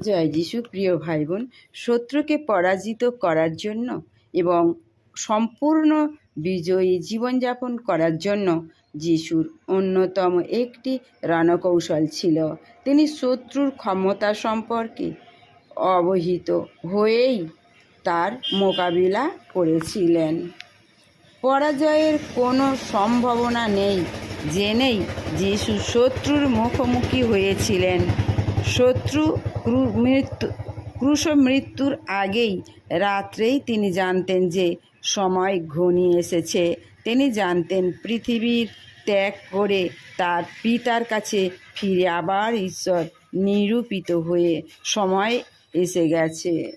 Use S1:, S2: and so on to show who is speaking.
S1: জয় যিশু, প্রিয় ভাই বোন শত্রুকে পরাজিত করার জন্য এবং সম্পূর্ণ বিজয়ী জীবনযাপন করার জন্য যিশুর অন্যতম একটি রণকৌশল ছিল। তিনি শত্রুর ক্ষমতা সম্পর্কে অবহিত হয়েই তার মোকাবিলা করেছিলেন। পরাজয়ের কোনো সম্ভাবনা নেই, জেনেই যিশু শত্রুর মুখোমুখি হয়েছিলেন। শত্রু মৃত্যু ক্রুশ মৃত্যুর আগেই রাত্রেই তিনি জানতেন যে সময় ঘনিয়ে এসেছে। তিনি জানতেন পৃথিবীর ত্যাগ করে তার পিতার কাছে ফিরে আবার ঈশ্বর নিরূপিত হয়ে সময় এসে গেছে।